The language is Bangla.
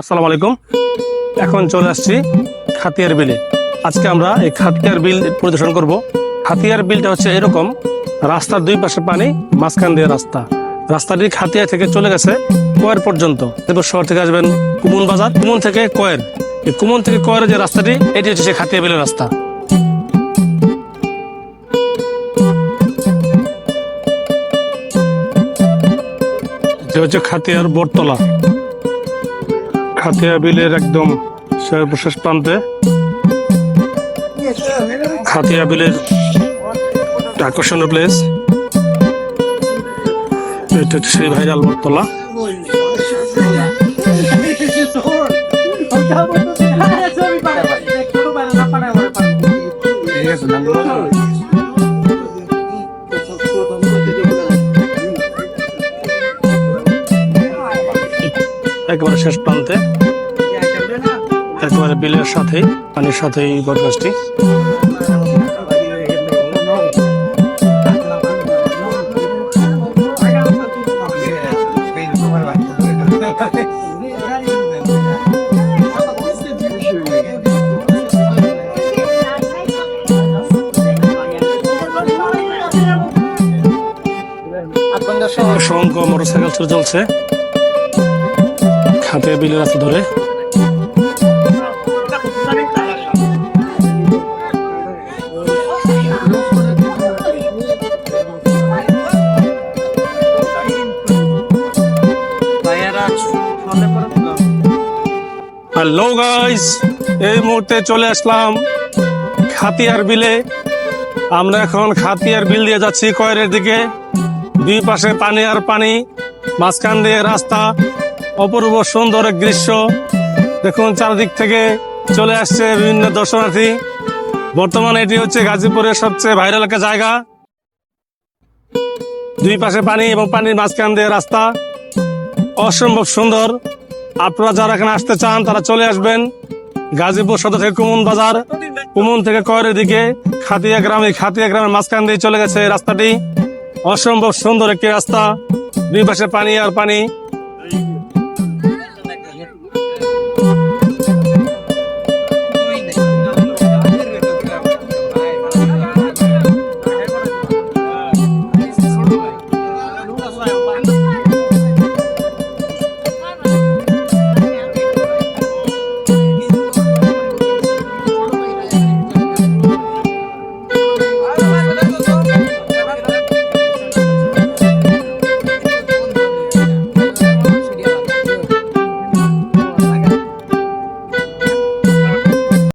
আসসালামু আলাইকুম। এখন চলে আসছি খাতিয়ার বিলে। আজকে আমরা এই খাতিয়ার বিল পরিদর্শন করব। খাতিয়ার বিলটা হচ্ছে এরকম, রাস্তার দুই পাশে পানি, মাঝখান দিয়ে রাস্তা। রাস্তাটি খাতিয়া থেকে চলে গেছে কয়ের পর্যন্ত। এরপর শহর থেকে আসবেন কুমন বাজার। কুমন থেকে কয়ের। এই কুমন থেকে কয়ের যে রাস্তাটি, এটি হচ্ছে সেই খাতিয়া বিলের রাস্তা। হচ্ছে খাতিয়ার বটতলা। খাতিয়া বিলের একদম সর্বশেষ প্রান্তে। খাতিয়া বিলের আকর্ষণীয় প্লেস এটা হচ্ছে সেই ভাইরাল বটতলা। একেবারে শেষ প্রান্তে। একেবারে বিলের সাথেই পানির সাথেই বটগাছটি অসংখ্য মোটরসাইকেল চলছে। খাতে বিলের রাস্তা ধরে। হ্যালো গাইস এই মুহূর্তে চলে আসলাম খাতিয়ার বিলে। আমরা এখন খাতিয়ার বিল দিয়ে যাচ্ছি কয়ের দিকে। দুই পাশে পানি আর পানি, মাঝখান দিয়ে রাস্তা। অপূর্ব সুন্দর এক দৃশ্য। দেখুন, চারদিক থেকে চলে আসছে বিভিন্ন দর্শনার্থী। বর্তমানে এটি হচ্ছে গাজীপুরের সবচেয়ে ভাইরাল একটা জায়গা। দুই পাশে পানি এবং পানির মাঝখান দিয়ে রাস্তা। অসম্ভব সুন্দর। আপনারা যারা এখানে আসতে চান, তারা চলে আসবেন গাজীপুর সদর থেকে কুমন বাজার। কুমন থেকে কয়ের দিকে খাতিয়া গ্রামে, খাতিয়া গ্রামের মাঝখান দিয়ে চলে গেছে রাস্তাটি। অসম্ভব সুন্দর একটি রাস্তা। দুই পাশে পানি আর পানি।